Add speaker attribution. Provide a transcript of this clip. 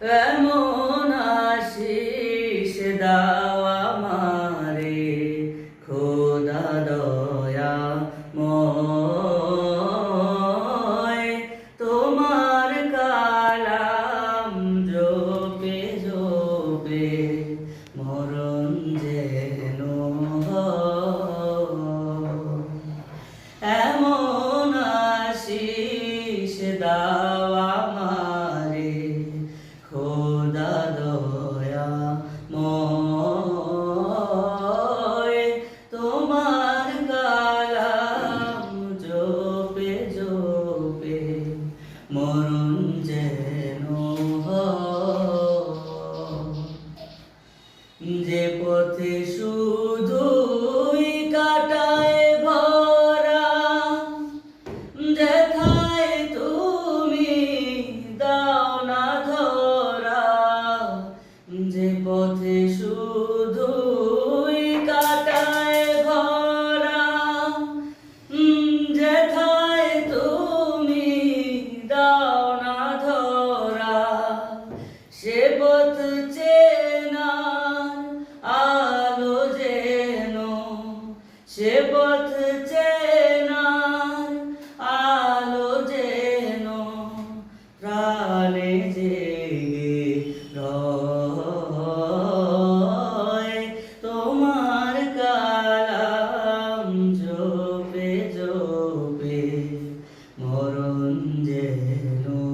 Speaker 1: এমন আশিস দাও আমারে। খোদা দয়া ময়, তোমার কালাম জোপে জোপে, মরণ যেন এমন আশিস দাও যে পথে সুর 언제로